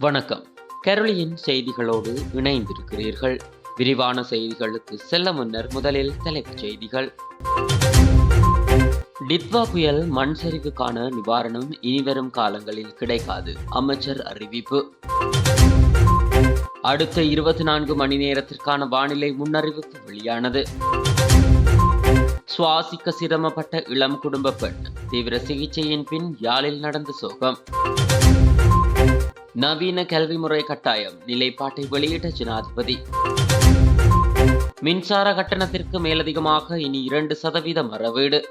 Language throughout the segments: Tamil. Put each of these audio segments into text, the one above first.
வணக்கம். கரோலியின் செய்திகளோடு இணைந்திருக்கிறீர்கள். விரிவான செய்திகளுக்கு செல்ல முன்னர் முதலில் தலைப்புச் செய்திகள். டித்வா புயல் மண் சரிவுக்கான நிவாரணம் இனிவரும் காலங்களில் கிடைக்காது. அமைச்சர் அறிவிப்பு. அடுத்த இருபத்தி நான்கு மணி நேரத்திற்கான வானிலை முன்னறிவிப்பு வெளியானது. சுவாசிக்க சிரமப்பட்ட இளம் குடும்ப பெண். தீவிர சிகிச்சையின் பின் யாழில் நடந்த சோகம். நவீன கல்வி முறை கட்டாயம். நிலைப்பாட்டை வெளியிட்ட ஜனாதிபதி. மின்சார கட்டணத்திற்கு மேலதிகமாக இனி இரண்டு சதவீத மறவீடு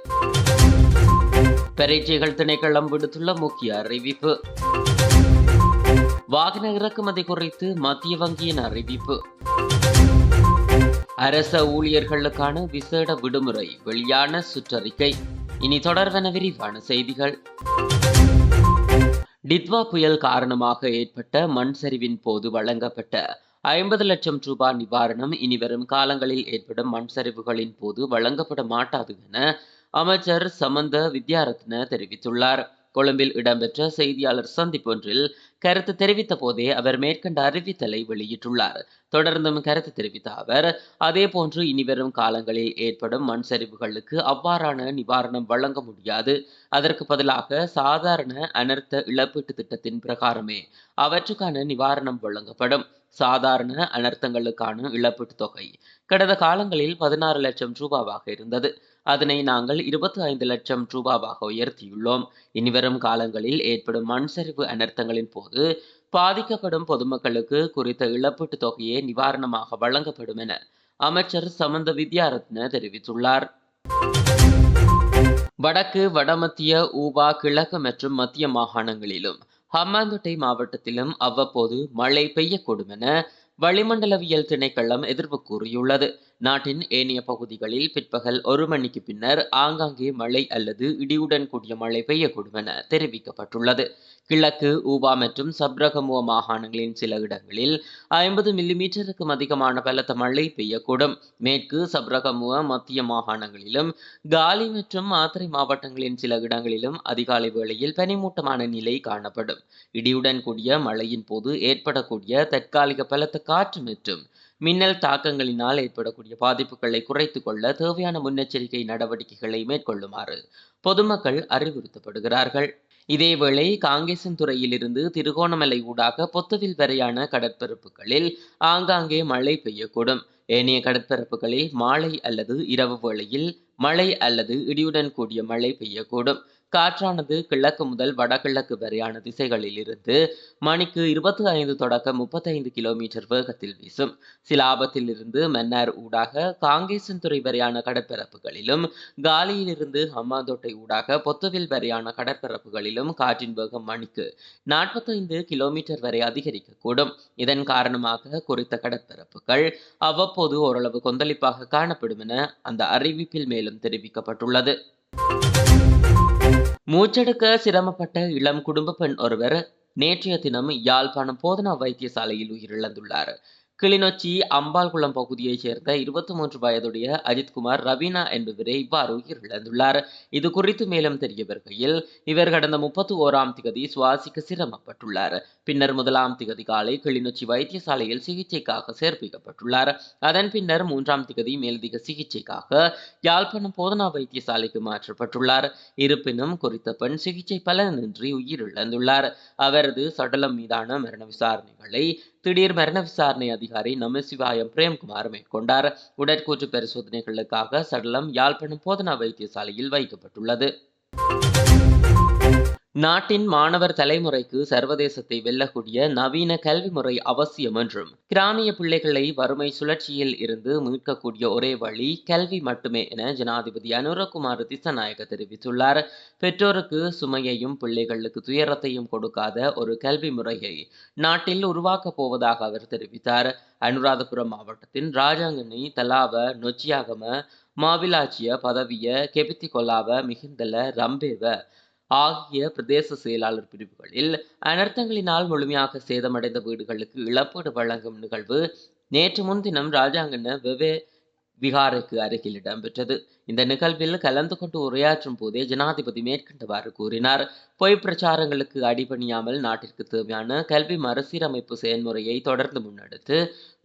பரீட்சைகள் திணைக்களம் விடுத்துள்ள முக்கிய அறிவிப்பு. வாகன இறக்குமதி குறித்து மத்திய வங்கியின் அறிவிப்பு. அரச ஊழியர்களுக்கான விசேட விடுமுறை வெளியான சுற்றறிக்கை. இனி தொடர்வென விரிவான செய்திகள். டித்வா புயல் காரணமாக ஏற்பட்ட மண் சரிவின் போது வழங்கப்பட்ட ஐம்பது லட்சம் ரூபாய் நிவாரணம் இனிவரும் காலங்களில் ஏற்படும் மண் சரிவுகளின் போது வழங்கப்பட மாட்டாது என அமைச்சர் சமந்த வித்யாரத்ன தெரிவித்துள்ளார். கொழும்பில் இடம்பெற்ற செய்தியாளர் சந்திப்பொன்றில் கருத்து தெரிவித்த போதே அவர் மேற்கண்ட அறிவித்தலை வெளியிட்டுள்ளார். தொடர்ந்தும் கருத்து தெரிவித்த அவர் அதே போன்று இனிவரும் காலங்களில் ஏற்படும் மண் சரிவுகளுக்கு அவ்வாறான நிவாரணம் வழங்க முடியாது. அதற்கு பதிலாக சாதாரண அனர்த்த இழப்பீட்டு திட்டத்தின் பிரகாரமே அவற்றுக்கான நிவாரணம் வழங்கப்படும். சாதாரண அனர்த்தங்களுக்கான இழப்பீட்டு தொகை கடந்த காலங்களில் பதினாறு லட்சம் ரூபாவாக இருந்தது. அதனை நாங்கள் இருபத்தி ஐந்து லட்சம் ரூபாவாக உயர்த்தியுள்ளோம். இனிவரும் காலங்களில் ஏற்படும் மண் சரிவு அனர்த்தங்களின் போது பாதிக்கப்படும் பொதுமக்களுக்கு குறித்த இழப்பீட்டுத் தொகையே நிவாரணமாக வழங்கப்படும் என அமைச்சர் சமந்த வித்யாரத்ன தெரிவித்துள்ளார். வடக்கு வடமத்திய ஊபா கிழக்கு மற்றும் மத்திய மாகாணங்களிலும் ஹம்மாந்தோட்டை மாவட்டத்திலும் அவ்வப்போது மழை பெய்யக்கூடும் என வளிமண்டலவியல் திணைக்களம் எதிர்ப்பு கூறியுள்ளது. நாட்டின் ஏனைய பகுதிகளில் பிற்பகல் ஒரு மணிக்கு பின்னர் ஆங்காங்கே மழை அல்லது இடியுடன் கூடிய மழை பெய்யக்கூடும் என தெரிவிக்கப்பட்டுள்ளது. கிழக்கு ஊபா மற்றும் சப்ரகமுவ மாகாணங்களின் சில இடங்களில் ஐம்பது மில்லிமீட்டருக்கும் அதிகமான பலத்த மழை பெய்யக்கூடும். மேற்கு சப்ரகமுவ மத்திய மாகாணங்களிலும் காலி மற்றும் மாத்திரை மாவட்டங்களின் சில இடங்களிலும் அதிகாலை வேளையில் பனிமூட்டமான நிலை காணப்படும். இடியுடன் கூடிய மழையின் போது ஏற்படக்கூடிய தற்காலிக பலத்த காற்று மற்றும் மின்னல் தாக்கங்களினால் ஏற்படக்கூடிய பாதிப்புகளை குறைத்துக் கொள்ள தேவையான முன்னெச்சரிக்கை நடவடிக்கைகளை மேற்கொள்ளுமாறு பொதுமக்கள் அறிவுறுத்தப்படுகிறார்கள். இதேவேளை காங்கேசன் துறையிலிருந்து திருகோணமலை ஊடாக பொத்துவில் வரையான கடற்பரப்புகளில் ஆங்காங்கே மழை பெய்யக்கூடும். ஏனைய கடற்பரப்புகளில் மாலை அல்லது இரவு வேளையில் மழை அல்லது இடியுடன் கூடிய மழை பெய்யக்கூடும். காற்றானது கிழக்கு முதல் வடகிழக்கு வரையான திசைகளில் இருந்து மணிக்கு இருபத்தி ஐந்து தொடக்க முப்பத்தைந்து கிலோமீட்டர் வேகத்தில் வீசும். சிலாபத்தில் இருந்து மன்னார் ஊடாக காங்கேசன்துறை வரையான கடற்பரப்புகளிலும் காலியிலிருந்து ஹம்மாந்தோட்டை ஊடாக பொத்துவில் வரையான கடற்பரப்புகளிலும் காற்றின் வேகம் மணிக்கு நாற்பத்தைந்து கிலோமீட்டர் வரை அதிகரிக்கக்கூடும். இதன் காரணமாக குறித்த கடற்பரப்புகள் அவ்வப்போது ஓரளவு கொந்தளிப்பாக காணப்படும் என அந்த அறிவிப்பில் மேலும் தெரிவிக்கப்பட்டுள்ளது. மூச்செடுக்க சிரமப்பட்ட இளம் குடும்ப பெண் ஒருவர் நேற்றைய தினம் யாழ்ப்பாணம் போதனா வைத்தியசாலையில் உயிரிழந்துள்ளார். கிளிநொச்சி அம்பாள்குளம் பகுதியைச் சேர்ந்த இருபத்தி மூன்று வயதுடைய அஜித்குமார் ரவீனா என்பவரே இவ்வாறு உயிரிழந்துள்ளார். இது குறித்து மேலும் தெரிய வருகையில் இவர் கடந்த முப்பத்தி ஓராம் திகதி சுவாசிக்க சிரமப்பட்டுள்ளார். பின்னர் முதலாம் திகதி காலை கிளிநொச்சி வைத்தியசாலையில் சிகிச்சைக்காக சேர்ப்பிக்கப்பட்டுள்ளார். அதன் பின்னர் மூன்றாம் திகதி மேலதிக சிகிச்சைக்காக யாழ்ப்பாணம் போதனா வைத்தியசாலைக்கு மாற்றப்பட்டுள்ளார். இருப்பினும் குறித்த பெண் சிகிச்சை பலனின்றி உயிரிழந்துள்ளார். அவரது சடலம் மீதான மரண விசாரணைகளை திடீர் மரண விசாரணை அதிகாரி நமசிவாயம் பிரேம்குமார் மேற்கொண்டார் உடற்கூற்று பரிசோதனைகளுக்காக சடலம் யாழ்ப்பாணம் போதனா வைத்தியசாலையில் வைக்கப்பட்டுள்ளது. நாட்டின் மாணவர் தலைமுறைக்கு சர்வதேசத்தை வெல்லக்கூடிய நவீன கல்வி முறை அவசியம் என்றும் கிராமிய பிள்ளைகளை வறுமை சுழற்சியில் இருந்து மீட்கக்கூடிய ஒரே வழி கல்வி மட்டுமே என ஜனாதிபதி அனுரகுமார் திசநாயக தெரிவித்துள்ளார். பெற்றோருக்கு சுமையையும் பிள்ளைகளுக்கு துயரத்தையும் கொடுக்காத ஒரு கல்வி முறையை நாட்டில் உருவாக்கப் போவதாக அவர் தெரிவித்தார். அனுராதபுரம் மாவட்டத்தின் ராஜாங்கனி தலாவ நொச்சியாகம மாவிலாச்சிய பதவிய கெபித்தி கொல்லாவ மிகுந்தல ரம்பேவ ஆகிய பிரதேச செயலாளர் பிரிவுகளில் அனர்த்தங்களினால் முழுமையாக சேதமடைந்த வீடுகளுக்கு இழப்பீடு வழங்கும் நிகழ்வு நேற்று முன்தினம் ராஜாங்கன வெவே விகாருக்கு அருகில் இடம்பெற்றது. இந்த நிகழ்வில் கலந்து கொண்டு உரையாற்றும் போதே ஜனாதிபதி மேற்கண்டவாறு கூறினார். பொய் பிரச்சாரங்களுக்கு அடிபணியாமல் நாட்டிற்கு தேவையான கல்வி மறுசீரமைப்பு செயல்முறையை தொடர்ந்து முன்னெடுத்து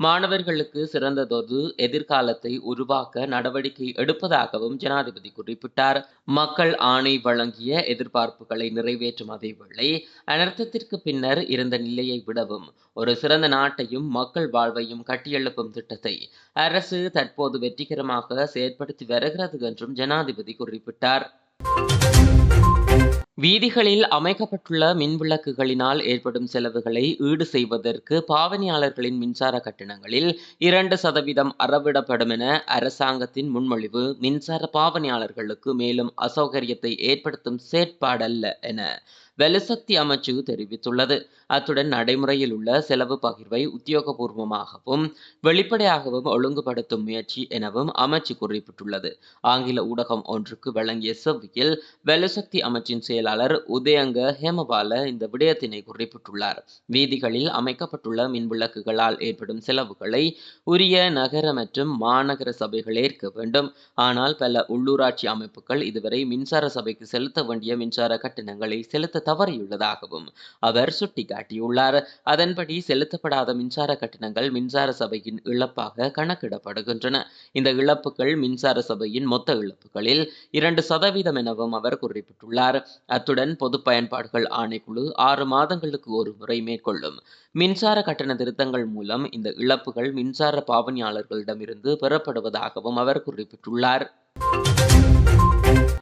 மாணவர்களுக்கு சிறந்ததொரு எதிர்காலத்தை உருவாக்க நடவடிக்கை எடுப்பதாகவும் ஜனாதிபதி குறிப்பிட்டார். மக்கள் ஆணை வழங்கிய எதிர்பார்ப்புகளை நிறைவேற்றும் அதேவேளை அனர்த்தத்திற்கு பின்னர் இருந்த நிலையை விடவும் ஒரு சிறந்த நாட்டையும் மக்கள் வாழ்வையும் கட்டியெழுப்பும் திட்டத்தை அரசு தற்போது வெற்றிகரமாக செயற்படுத்தி வருகிறது என்றும் ஜனாதிபதி குறிப்பிட்டார். வீதிகளில் அமைக்கப்பட்டுள்ள மின் விளக்குகளினால் ஏற்படும் செலவுகளை ஈடு செய்வதற்கு பாவனையாளர்களின் மின்சார கட்டணங்களில் இரண்டு சதவீதம் அறவிடப்படும் என அரசாங்கத்தின் முன்மொழிவு. மின்சார பாவனையாளர்களுக்கு மேலும் அசௌகரியத்தை ஏற்படுத்தும் செயற்பாடல்ல என வெலசக்தி அமைச்சு தெரிவித்துள்ளது. அத்துடன் நடைமுறையில் உள்ள செலவு பகிர்வை உத்தியோகபூர்வமாகவும் வெளிப்படையாகவும் ஒழுங்குபடுத்தும் முயற்சி எனவும் அமைச்சு குறிப்பிட்டுள்ளது. ஆங்கில ஊடகம் ஒன்றுக்கு வழங்கிய செவ்வியில் வெலசக்தி அமைச்சின் செயலாளர் உதயங்க ஹேமபால இந்த விடயத்தினை குறிப்பிட்டுள்ளார். வீதிகளில் அமைக்கப்பட்டுள்ள மின்விளக்குகளால் ஏற்படும் செலவுகளை உரிய நகர மற்றும் மாநகர சபைகள் ஏற்க வேண்டும். ஆனால் பல உள்ளூராட்சி அமைப்புகள் இதுவரை மின்சார சபைக்கு செலுத்த வேண்டிய மின்சார கட்டணங்களை செலுத்த தவறியுள்ளதாகவும் அவர் சுட்டிக்காட்டியுள்ளார். அதன்படி செலுத்தப்படாத மின்சார கட்டணங்கள் மின்சார சபையின் இழப்பாக கணக்கிடப்படுகின்றன. இந்த இழப்புகள் மின்சார சபையின் மொத்த இழப்புகளில் இரண்டு சதவீதம் எனவும் அவர் குறிப்பிட்டுள்ளார். அத்துடன் பொது பயன்பாடுகள் ஆணைக்குழு ஆறு மாதங்களுக்கு ஒரு முறை மேற்கொள்ளும். மின்சார கட்டண திருத்தங்கள் மூலம் இந்த இழப்புகள் மின்சார பாவனையாளர்களிடமிருந்து பெறப்படுவதாகவும் அவர் குறிப்பிட்டுள்ளார்.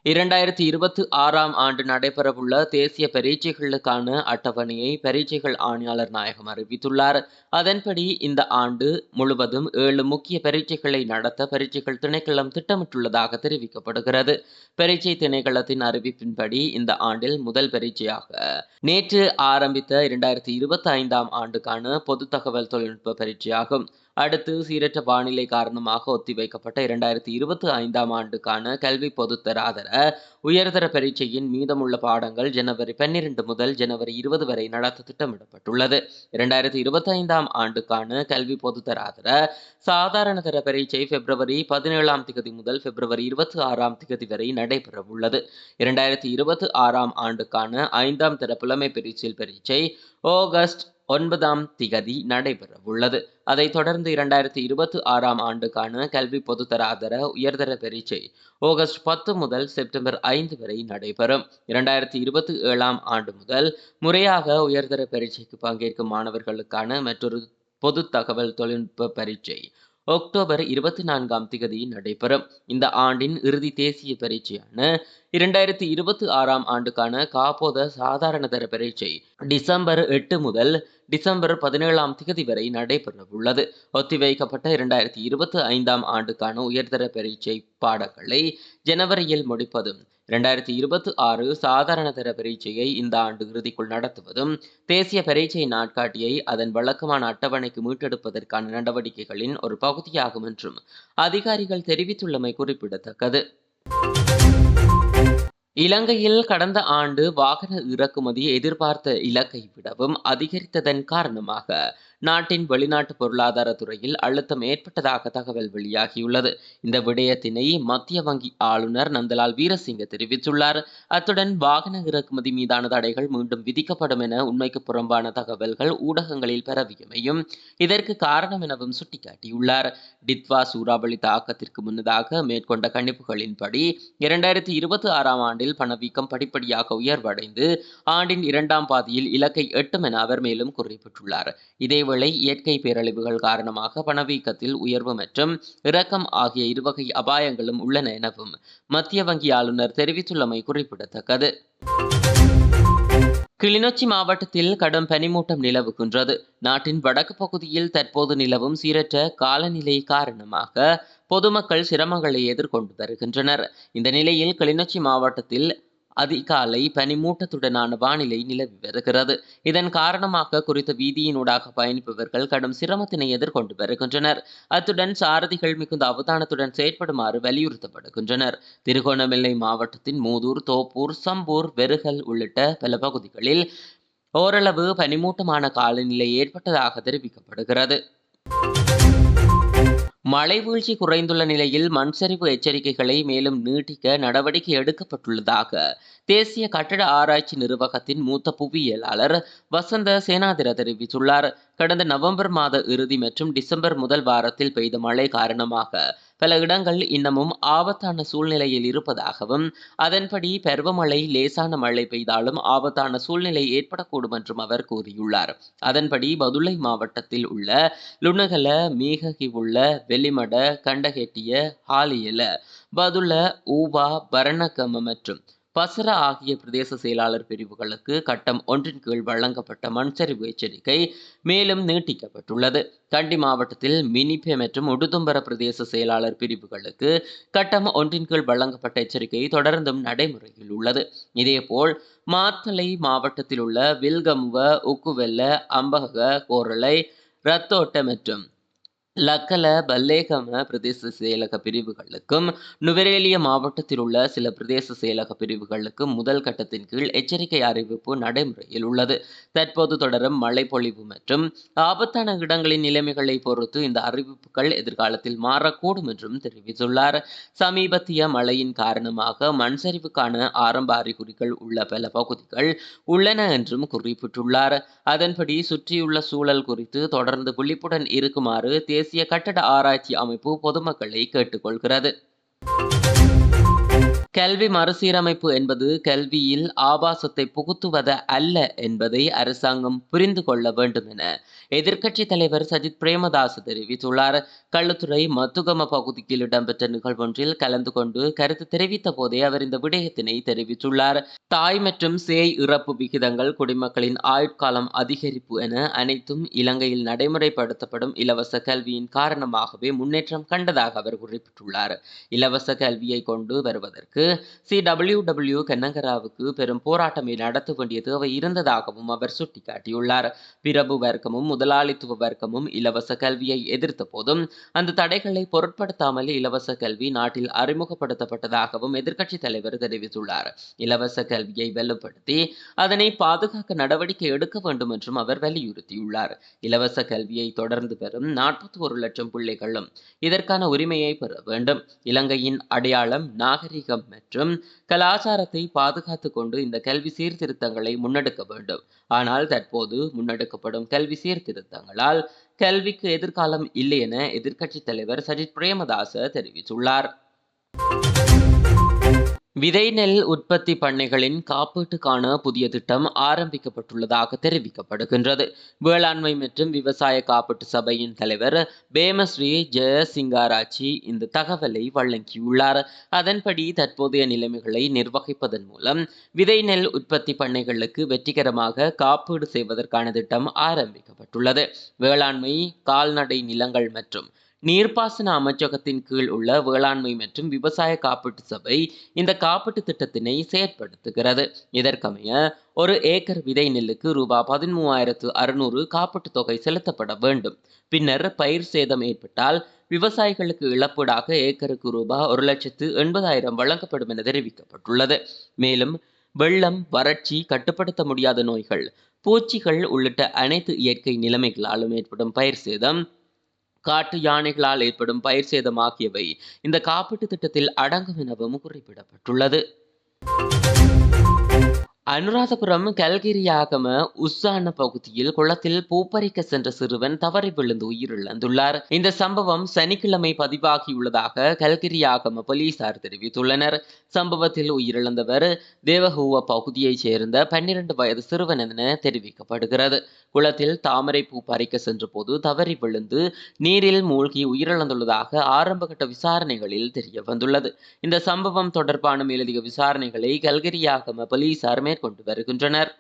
இரண்டாயிரத்தி இருபத்தி ஆறாம் ஆண்டு நடைபெறவுள்ள தேசிய பரீட்சைகளுக்கான அட்டவணையை பரீட்சைகள் ஆணையாளர் நாயகம் அறிவித்துள்ளார். அதன்படி இந்த ஆண்டு முழுவதும் ஏழு முக்கிய பரீட்சைகளை நடத்த பரீட்சைகள் திணைக்களம் திட்டமிட்டுள்ளதாக தெரிவிக்கப்படுகிறது. பரீட்சை திணைக்களத்தின் அறிவிப்பின்படி இந்த ஆண்டில் முதல் பரீட்சையாக நேற்று ஆரம்பித்த இரண்டாயிரத்தி இருபத்தி ஐந்தாம் ஆண்டுக்கான பொது தகவல் தொழில்நுட்ப பரீட்சையாகும். அடுத்து சீரற்ற வானிலை காரணமாக ஒத்திவைக்கப்பட்ட இரண்டாயிரத்தி இருபத்தி ஐந்தாம் ஆண்டுக்கான கல்வி பொதுத்தராதர உயர்தர பரீட்சையின் மீதமுள்ள பாடங்கள் ஜனவரி பன்னிரண்டு முதல் ஜனவரி இருபது வரை நடத்த திட்டமிடப்பட்டுள்ளது. இரண்டாயிரத்தி இருபத்தி ஐந்தாம் ஆண்டுக்கான கல்வி பொதுத்தராதர சாதாரண தர பரீட்சை பிப்ரவரி பதினேழாம் திகதி முதல் பிப்ரவரி இருபத்தி ஆறாம் திகதி வரை நடைபெறவுள்ளது. இரண்டாயிரத்தி இருபத்தி ஆறாம் ஆண்டுக்கான ஐந்தாம் தர புலமை பரீட்சையில் பரீட்சை ஆகஸ்ட் ஒன்பதாம் திகதி நடைபெறவுள்ளது. அதைத் தொடர்ந்து இரண்டாயிரத்தி இருபத்தி ஆறாம் ஆண்டுக்கான கல்வி பொதுத்தராதர உயர்தர பரீட்சை ஆகஸ்ட் பத்து முதல் செப்டம்பர் ஐந்து வரை நடைபெறும். இரண்டாயிரத்தி இருபத்தி ஏழாம் ஆண்டு முதல் முறையாக உயர்தர பரீட்சைக்கு பங்கேற்கும் மாணவர்களுக்கான மற்றொரு பொது தகவல் தொழில்நுட்ப பரீட்சை அக்டோபர் இருபத்தி நான்காம் திகதி நடைபெறும். இந்த ஆண்டின் இறுதி தேசிய பரீட்சையான இரண்டாயிரத்தி இருபத்தி ஆறாம் ஆண்டுக்கான காப்போத சாதாரண தர பரீட்சை டிசம்பர் எட்டு முதல் டிசம்பர் பதினேழாம் திகதி வரை நடைபெறவுள்ளது. ஒத்திவைக்கப்பட்ட இரண்டாயிரத்தி இருபத்தி ஐந்தாம் ஆண்டுக்கான உயர்தர பரீட்சை பாடங்களை ஜனவரியில் முடிப்பதும் இரண்டாயிரத்தி இருபத்தி ஆறு சாதாரண தர பரீட்சையை இந்த ஆண்டு இறுதிக்குள் நடத்துவதும் தேசிய பரீட்சை நாட்காட்டியை அதன் வழக்கமான அட்டவணைக்கு மீட்டெடுப்பதற்கான நடவடிக்கைகளின் ஒரு பகுதியாகும் என்றும் அதிகாரிகள் தெரிவித்துள்ளமை குறிப்பிடத்தக்கது. இலங்கையில் கடந்த ஆண்டு வாகன இறக்குமதி எதிர்பார்த்த இலக்கை விடவும் அதிகரித்ததன் காரணமாக நாட்டின் வெளிநாட்டு பொருளாதார துறையில் அழுத்தம் ஏற்பட்டதாக தகவல் வெளியாகியுள்ளது. இந்த விடயத்தினை மத்திய வங்கி ஆளுநர் நந்தலால் வீரசிங்க தெரிவித்துள்ளார். அத்துடன் வாகன இறக்குமதி மீதான தடைகள் மீண்டும் விதிக்கப்படும் என உண்மைக்கு புறம்பான தகவல்கள் ஊடகங்களில் பரவியமையும் இதற்கு காரணம் எனவும் சுட்டிக்காட்டியுள்ளார். டித்வா சூறாவளி தாக்கத்திற்கு முன்னதாக மேற்கொண்ட கணிப்புகளின்படி இரண்டாயிரத்தி இருபத்தி ஆறாம் ஆண்டில் பணவீக்கம் படிப்படியாக உயர்வடைந்து ஆண்டின் இரண்டாம் பாதியில் இலக்கை எட்டும் என அவர் மேலும் குறிப்பிட்டுள்ளார். இதேவேளை இயற்கை பேரழிவுகள் காரணமாக பணவீக்கத்தில் உயர்வு மற்றும் இறக்கம் ஆகிய இருவகை அபாயங்களும் உள்ளன எனவும் மத்திய வங்கி ஆளுநர் தெரிவித்துள்ளமை குறிப்பிடத்தக்கது. கிளிநொச்சி மாவட்டத்தில் கடும் பனிமூட்டம் நிலவுகின்றது நாட்டின் வடக்கு பகுதியில் தற்போது நிலவும் சீரற்ற காலநிலை காரணமாக பொதுமக்கள் சிரமங்களை எதிர்கொண்டு வருகின்றனர். இந்த நிலையில் கிளிநொச்சி மாவட்டத்தில் அதிகாலை பனிமூட்டத்துடனான வானிலை நிலவி வருகிறது. இதன் காரணமாக குறித்த வீதியினூடாக பயணிப்பவர்கள் கடும் சிரமத்தினை எதிர்கொண்டு வருகின்றனர். அத்துடன் சாரதிகள் மிகுந்த அவதானத்துடன் செயற்படுமாறு வலியுறுத்தப்படுகின்றனர். திருகோணமலை மாவட்டத்தின் மூதூர் தோப்பூர் சம்பூர் வெறுகல் உள்ளிட்ட பல பகுதிகளில் ஓரளவு பனிமூட்டமான காலநிலை ஏற்பட்டதாக தெரிவிக்கப்படுகிறது. மழை வீழ்ச்சி குறைந்துள்ள நிலையில் மண்சரிவு எச்சரிக்கைகளை மேலும் நீட்டிக்க நடவடிக்கை எடுக்கப்பட்டுள்ளதாக தேசிய கட்டட ஆராய்ச்சி நிர்வாகத்தின் மூத்த புவியியலாளர் வசந்த சேனாதிர தெரிவித்துள்ளார். கடந்த நவம்பர் மாத இறுதி மற்றும் டிசம்பர் முதல் வாரத்தில் பெய்த மழை காரணமாக பல இடங்கள் இன்னமும் ஆபத்தான சூழ்நிலையில் இருப்பதாகவும் அதன்படி பருவமழை லேசான மழை பெய்தாலும் ஆபத்தான சூழ்நிலை ஏற்படக்கூடும் என்றும் அவர் கூறியுள்ளார். அதன்படி பதுளை மாவட்டத்தில் உள்ள லுணகல மேககி உள்ள வெளிமட கண்டகெட்டிய ஹாலியல பதுள ஊவா பரணகம மற்றும் பசர ஆகிய பிரதேச செயலாளர் பிரிவுகளுக்கு கட்டம் ஒன்றின் கீழ் வழங்கப்பட்ட மண்சரிவு எச்சரிக்கை மேலும் நீட்டிக்கப்பட்டுள்ளது. கண்டி மாவட்டத்தில் மினிபே மற்றும் உடுதும்பர பிரதேச செயலாளர் பிரிவுகளுக்கு கட்டம் ஒன்றின் கீழ் வழங்கப்பட்ட எச்சரிக்கை தொடர்ந்தும் நடைமுறையில் உள்ளது. இதேபோல் மாத்தளை மாவட்டத்தில் உள்ள வில்கமுவ உக்குவெல்ல அம்பக கோரளை ரத்தோட்ட மற்றும் லக்கல பல்லேகம பிரதேச செயலக பிரிவுகளுக்கும் நுவரேலிய மாவட்டத்தில் உள்ள சில பிரதேச செயலக பிரிவுகளுக்கும் முதல் கட்டத்தின் கீழ் எச்சரிக்கை அறிவிப்பு நடைமுறையில் உள்ளது. தற்போது தொடரும் மழை பொழிவு மற்றும் ஆபத்தான இடங்களின் நிலைமைகளை பொறுத்து இந்த அறிவிப்புகள் எதிர்காலத்தில் மாறக்கூடும் என்றும் தெரிவித்துள்ளார். சமீபத்திய மழையின் காரணமாக மண் சரிவுக்கான ஆரம்ப அறிகுறிகள் உள்ள பல பகுதிகள் உள்ளன என்றும் குறிப்பிட்டுள்ளார். அதன்படி சுற்றியுள்ள சூழல் குறித்து தொடர்ந்து விழிப்புடன் இருக்குமாறு தேசிய கட்டட ஆராய்ச்சி அமைப்பு பொதுமக்களை கேட்டுக்கொள்கிறது. கல்வி மறுசீரமைப்பு என்பது கல்வியில் ஆபாசத்தை புகுத்துவது அல்ல என்பதை அரசாங்கம் புரிந்து கொள்ள வேண்டும் என எதிர்க்கட்சித் தலைவர் சஜித் பிரேமதாஸ் தெரிவித்துள்ளார். கள்ளுத்துறை மத்துகம பகுதியில் இடம்பெற்ற நிகழ்வொன்றில் கலந்து கொண்டு கருத்து தெரிவித்த போதே அவர் இந்த விடயத்தினை தெரிவித்துள்ளார். தாய் மற்றும் சேய் இறப்பு விகிதங்கள் குடிமக்களின் ஆயுட்காலம் அதிகரிப்பு என அனைத்தும் இலங்கையில் நடைமுறைப்படுத்தப்படும் இலவச கல்வியின் காரணமாகவே முன்னேற்றம் கண்டதாக அவர் குறிப்பிட்டுள்ளார். இலவச கல்வியை கொண்டு வருவதற்கு சி டபிள்யூ டபிள்யூ கனகராவுக்கு பெரும் போராட்டமே நடத்த வேண்டிய தேவை இருந்ததாகவும் அவர் சுட்டிக்காட்டியுள்ளார். பிரபு வர்க்கமும் முதலாளித்துவ வர்க்கமும் இலவச கல்வியை எதிர்த்த போதும் அந்த தடைகளை பொருட்படுத்தாமல் இலவச கல்வி நாட்டில் அறிமுகப்படுத்தப்பட்டதாகவும் எதிர்க்கட்சி தலைவர் தெரிவித்துள்ளார். இலவச கல்வியை வலுப்படுத்தி அதனை பாதுகாக்க நடவடிக்கை எடுக்க வேண்டும் என்றும் அவர் வலியுறுத்தியுள்ளார். இலவச கல்வியை தொடர்ந்து பெறும் நாற்பத்தி ஒரு லட்சம் பிள்ளைகளும் இதற்கான உரிமையை பெற வேண்டும். இலங்கையின் அடையாளம் நாகரிகம் மற்றும் கலாச்சாரத்தை பாதுகாத்து கொண்டு இந்த கல்வி சீர்திருத்தங்களை முன்னெடுக்க வேண்டும். ஆனால் தற்போது முன்னெடுக்கப்படும் கல்வி சீர்திருத்தங்களால் கல்விக்கு எதிர்காலம் இல்லை என எதிர்க்கட்சித் தலைவர் சஜித் பிரேமதாச தெரிவித்துள்ளார். விதை நெல் உற்பத்தி பண்ணைகளின் காப்பீட்டுக்கான புதிய திட்டம் ஆரம்பிக்கப்பட்டுள்ளதாக தெரிவிக்கப்படுகின்றது. வேளாண்மை மற்றும் விவசாய காப்பீட்டு சபையின் தலைவர் பேமஸ்ரீ ஜெயசிங்காராச்சி இந்த தகவலை வழங்கியுள்ளார். அதன்படி தற்போதைய நிலைமைகளை நிர்வகிப்பதன் மூலம் விதை நெல் உற்பத்தி பண்ணைகளுக்கு வெற்றிகரமாக காப்பீடு செய்வதற்கான திட்டம் ஆரம்பிக்கப்பட்டுள்ளது. வேளாண்மை கால்நடை நிலங்கள் மற்றும் நீர்ப்பாசன அமைச்சகத்தின் கீழ் உள்ள வேளாண்மை மற்றும் விவசாய காப்பீட்டு சபை இந்த காப்பீட்டு திட்டத்தினை செயற்படுத்துகிறது. இதற்கமைய ஒரு ஏக்கர் விதை நெல்லுக்கு ரூபாய் பதிமூவாயிரத்து அறுநூறு காப்பீட்டுத் தொகை செலுத்தப்பட வேண்டும். பின்னர் பயிர் சேதம் ஏற்பட்டால் விவசாயிகளுக்கு இழப்பீடாக ஏக்கருக்கு ரூபாய் ஒரு லட்சத்து எண்பதாயிரம் வழங்கப்படும் என தெரிவிக்கப்பட்டுள்ளது. மேலும் வெள்ளம் வறட்சி கட்டுப்படுத்த முடியாத நோய்கள் பூச்சிகள் உள்ளிட்ட அனைத்து இயற்கை நிலைமைகளாலும் ஏற்படும் பயிர் சேதம் காட்டு யானைகளால் ஏற்படும் பயிர் சேதம் ஆகியவை இந்த காப்பீட்டு திட்டத்தில் அடங்கும் எனவும் குறிப்பிடப்பட்டுள்ளது. அனுராதபுரம் கல்கிரியாகம உஸ்ஸான பகுதியில் குளத்தில் பூப்பறிக்க சென்ற சிறுவன் தவறி விழுந்து உயிரிழந்துள்ளார். இந்த சம்பவம் சனிக்கிழமை பதிவாகியுள்ளதாக கல்கிரியாகம போலீசார் தெரிவித்துள்ளனர். சம்பவத்தில் உயிரிழந்தவர் தேவஹூவ பகுதியைச் சேர்ந்த பன்னிரண்டு வயது சிறுவன் என தெரிவிக்கப்படுகிறது. குளத்தில் தாமரை பூ பறிக்க சென்ற போது தவறி விழுந்து நீரில் மூழ்கி உயிரிழந்துள்ளதாக ஆரம்பகட்ட விசாரணைகளில் தெரிய வந்துள்ளது இந்த சம்பவம் தொடர்பான மேலதிக விசாரணைகளை கல்கிரியாகம போலீசார் மேற்கொண்டு வருகின்றனர்.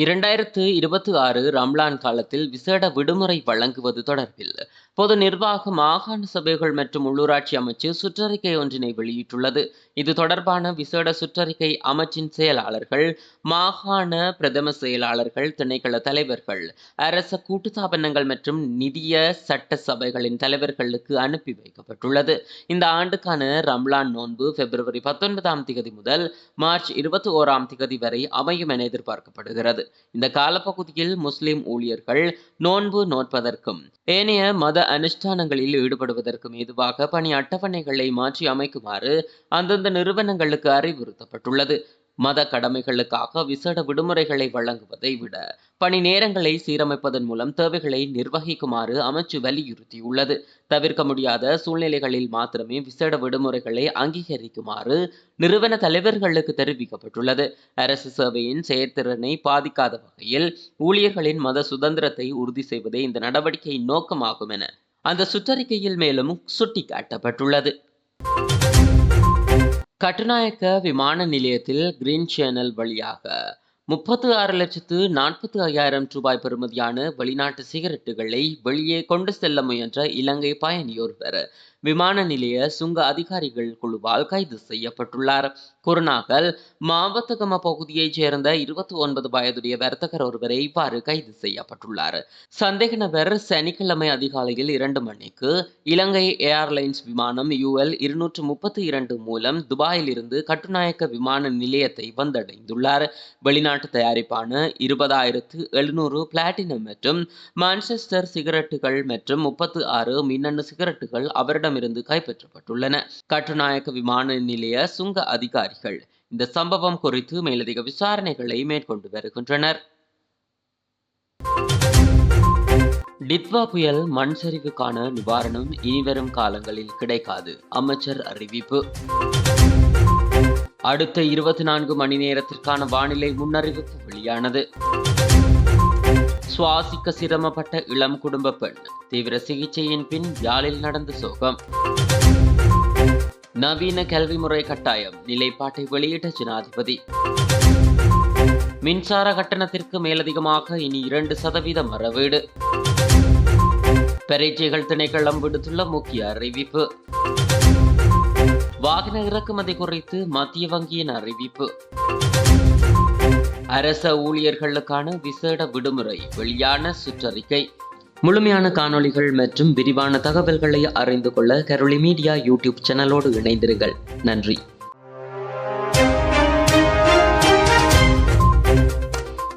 இரண்டாயிரத்து இருபத்தி ஆறு ரம்லான் காலத்தில் விசேட விடுமுறை வழங்குவது தொடர்பில் பொது நிர்வாக மாகாண சபைகள் மற்றும் உள்ளூராட்சி அமைச்சு சுற்றறிக்கை ஒன்றினை வெளியிட்டுள்ளது. இது தொடர்பான விசேட சுற்றறிக்கை அமைச்சின் செயலாளர்கள் மாகாண பிரதம செயலாளர்கள் திணைக்கள தலைவர்கள் அரச கூட்டுத்தாபனங்கள் மற்றும் நிதிய சட்ட சபைகளின் தலைவர்களுக்கு அனுப்பி வைக்கப்பட்டுள்ளது. இந்த ஆண்டுக்கான ரம்லான் நோன்பு பிப்ரவரி பத்தொன்பதாம் திகதி முதல் மார்ச் இருபத்தி ஓராம் திகதி வரை அமையும் என எதிர்பார்க்கப்படுகிறது. இந்த காலப்பகுதியில் முஸ்லிம் ஊழியர்கள் நோன்பு நோட்பதற்கும் ஏனைய மத அனுஷ்டானங்களில் ஈடுபடுவதற்கு ஏதுவாக பணி அட்டவணைகளை மாற்றி அமைக்குமாறு அந்தந்த நிறுவனங்களுக்கு அறிவுறுத்தப்பட்டுள்ளது. மத கடமைகளுக்காக விசேட விடுமுறைகளை வழங்குவதை விட பணி நேரங்களை சீரமைப்பதன் மூலம் தேவைகளை நிர்வகிக்குமாறு அமைச்சு வலியுறுத்தியுள்ளது. தவிர்க்க முடியாத சூழ்நிலைகளில் மாத்திரமே விசேட விடுமுறைகளை அங்கீகரிக்குமாறு நிறுவன தலைவர்களுக்கு தெரிவிக்கப்பட்டுள்ளது. அரசு சேவையின் செயற்திறனை பாதிக்காத வகையில் ஊழியர்களின் மத சுதந்திரத்தை உறுதி செய்வதே இந்த நடவடிக்கையின் நோக்கமாகும் என அந்த சுற்றறிக்கையில் மேலும் சுட்டிக்காட்டப்பட்டுள்ளது. கட்டுநாயக்க விமான நிலையத்தில் கிரீன் சேனல் வழியாக முப்பத்து ஆறு லட்சத்து நாற்பத்தி ஐயாயிரம் ரூபாய் பெறுமதியான வெளிநாட்டு சிகரெட்டுகளை வெளியே கொண்டு செல்ல முயன்ற இலங்கை பயணியொருவர். விமான நிலைய சுங்க அதிகாரிகள் குழுவால் கைது செய்யப்பட்டுள்ளார். குருநாகல் மாவத்தகம பகுதியைச் சேர்ந்த இருபத்தி ஒன்பது வயதுடைய வர்த்தகர் ஒருவரை இவ்வாறு கைது செய்யப்பட்டுள்ளார். சந்தேக நபர் சனிக்கிழமை அதிகாலையில் இரண்டு மணிக்கு இலங்கை ஏர்லைன்ஸ் விமானம் யூஎல் இருநூற்று முப்பத்தி இரண்டு மூலம் துபாயில் இருந்து கட்டுநாயக்க விமான நிலையத்தை வந்தடைந்துள்ளார். வெளிநாட்டு தயாரிப்பான இருபதாயிரத்து எழுநூறு பிளாட்டினம் மற்றும் மான்செஸ்டர் சிகரெட்டுகள் மற்றும் முப்பத்து ஆறு மின்னணு சிகரெட்டுகள் அவரிடம் அவரிடமிருந்து கைப்பற்றப்பட்டுள்ளன. கட்டுநாயக்க விமான நிலைய சுங்க அதிகாரிகள் இந்த சம்பவம் குறித்து மேலதிக விசாரணைகளை மேற்கொண்டு வருகின்றனர். டித்வா புயல் மண் சரிவுக்கான நிவாரணம் இனிவரும் காலங்களில் கிடைக்காது. அமைச்சர் அறிவிப்பு. அடுத்த இருபத்தி நான்கு மணி நேரத்திற்கான வானிலை முன்னறிவிப்பு வெளியானது. சுவாசிக்க சிரமப்பட்ட இளம் குடும்ப பெண் தீவிர சிகிச்சையின் பின் யாழில் நடந்த சோகம். நவீன கல்வி முறை கட்டாயம் நிலைப்பாட்டை வெளியிட்ட ஜனாதிபதி. மின்சார கட்டணத்திற்கு மேலதிகமாக இனி இரண்டு சதவீதம் மறவீடு பரீட்சைகள் திணைக்களம் விடுத்துள்ள முக்கிய அறிவிப்பு. வாகன இறக்குமதி குறித்து மத்திய வங்கியின் அறிவிப்பு. அரச ஊழியர்களுக்கான விசேட விடுமுறை வெளியான சுற்றறிக்கை. முழுமையான காணொளிகள் மற்றும் விரிவான தகவல்களை அறிந்து கொள்ள கரோலி மீடியா யூடியூப் சேனலோடு இணைந்திருங்கள். நன்றி.